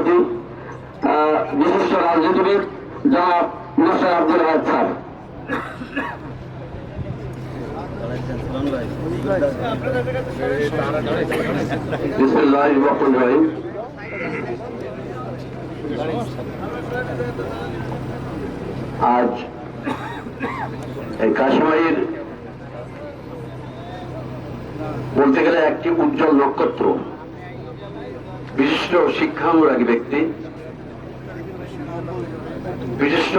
সভাপতি বিশিষ্ট রাজনীতিবিদ জনাব নসর আব্দুল হাদ স্যার। আজ এই কাশ্মীর বলতে গেলে একটি উজ্জ্বল নক্ষত্র। বিশিষ্ট শিক্ষানুরাগী ব্যক্তি, বিশিষ্ট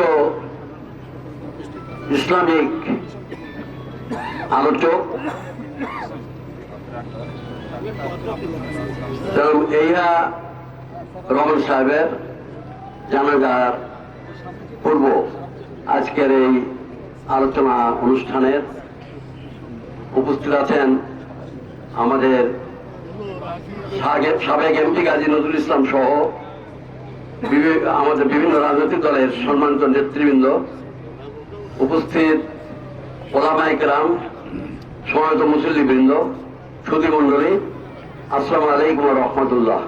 ইসলামিক আলোচক, এবং এইয়া রহমান সাহেবের জানাজার পূর্ব আজকের এই আলোচনা অনুষ্ঠানের উপস্থিত আছেন আমাদের সাবেক এমপি গাজী নজরুল ইসলাম সহ আমাদের বিভিন্ন রাজনৈতিক দলের সম্মানিত নেতৃবৃন্দ উপস্থিত ওলামাইকরাম সমাবেত মুসল্লিবৃন্দ সুদী মন্ডলী আসসালামু আলাইকুম রহমতুল্লাহ।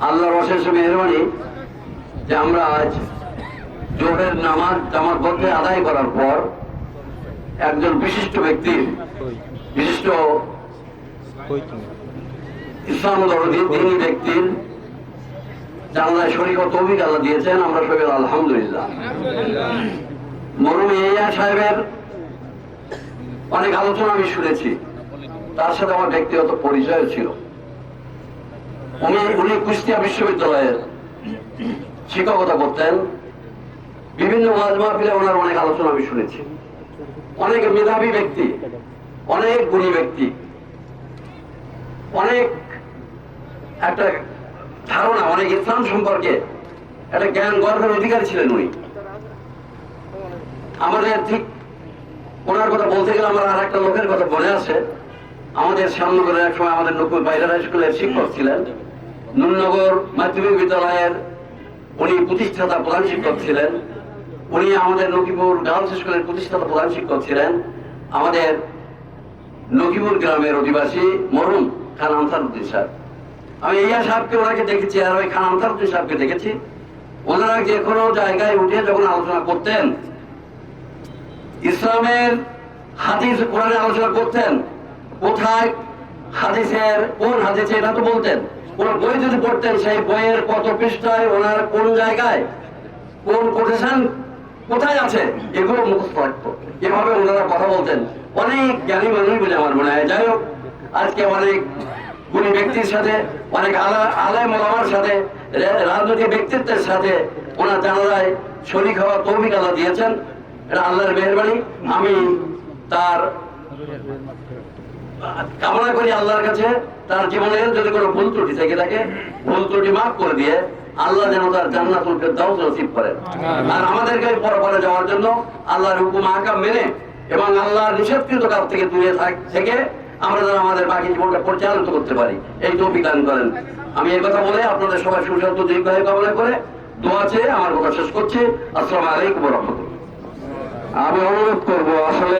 আল্লাহর অশেষ মেহরবানি যে আমরা আজ জোহরের নামাজ জামাত বদ্ধে আদায় করার পর একজন বিশিষ্ট ব্যক্তির বিশিষ্ট ইসলাম তিনি ব্যক্তির জানলায় শরীর দিয়েছেন, আমরা সবাই আলহামদুলিল্লাহ। মরুম ইয়া সাহেবের অনেক আলোচনা আমি শুনেছি। তার সাথে আমার ব্যক্তিগত পরিচয় ছিল। উনি উনি কুষ্টিয়া বিশ্ববিদ্যালয়ের শিক্ষকতা করতেন। বিভিন্ন ওয়াজ মাহফিলে ওনার অনেক আলোচনা আমি শুনেছি। অনেক মেধাবী ব্যক্তি, অনেক গুণী ব্যক্তি। অনেক একটা ধারণা, অনেক ইসলাম সম্পর্কে একটা জ্ঞান গর্বের অধিকারী ছিলেন উনি। আমাদের ঠিক ওনার কথা বলতে গেলে আমার আর একটা লোকের কথা মনে আছে। আমাদের শ্যামনগরের এক সময় আমাদের নকুল বাইরের হাই স্কুলের শিক্ষক ছিলেন। নুননগর মাধ্যমিক বিদ্যালয়ের উনি প্রতিষ্ঠাতা প্রধান শিক্ষক ছিলেন। উনি আমাদের নকিপুর গার্লস স্কুলের প্রতিষ্ঠাতা প্রধান শিক্ষক ছিলেন। আমাদের নকিপুর গ্রামের অধিবাসী মরুম খান আনসারুদ্দিন সাহেব। আমি ইয়া সাহেবকে ওনাকে দেখেছি আর ওই খান আনসারুদ্দিন সাহেবকে দেখেছি। ওনারা যে কোনো জায়গায় উঠে যখন আলোচনা করতেন, ইসলামের হাদিস কোরআনে আলোচনা করতেন, কোথায় হাদিসের, কোন হাদিসে এটা তো বলতেন। কোন বই যদি পড়তেন, সেই বইয়ের কত পৃষ্ঠায় ওনার কোন জায়গায়, কোন কোটেশন কোথায় আছে, এগুলো মুখস্থ রাখতো। এভাবে ওনারা কথা বলতেন। অনেক জ্ঞানী মানুষ বলে আমার মনে হয়। যাই হোক আজকে অনেক গুণী ব্যক্তির সাথে অনেক আলা আলেম ওলামার সাথে রাজনৈতিক ব্যক্তিত্বের সাথে ওনার জানালায় শরীর হওয়া তৌফিক আল্লাহ দিয়েছেন। এটা আল্লাহর মেহরবানি। আমি তার কামনা করি আল্লাহর কাছে তার জীবনে যদি কোনো ভুল ত্রুটি থেকে থাকে ভুল ত্রুটি মাফ করে দিয়ে আল্লাহ যেন তার জান্নাতুল ফেরদাউস নসিব করেন। আর আমাদেরকে পরপরে যাওয়ার জন্য আল্লাহর হুকুম আহকাম মেনে এবং আল্লাহর নিষেধকৃত কাজ থেকে দূরে থাক- থেকে আমরা যেন আমাদের বাকি জীবনটা পরিচালিত করতে পারি। এই তৌফিক দান করেন। আমি এই কথা বলে আপনাদের সবাই সুস্বাস্থ্য দীর্ঘায়ু কামনা করে দোয়া চেয়ে আমার কথা শেষ করছি। আসসালামু আলাইকুম রহমতুল্লাহ। আমি অনুরোধ করব, আসলে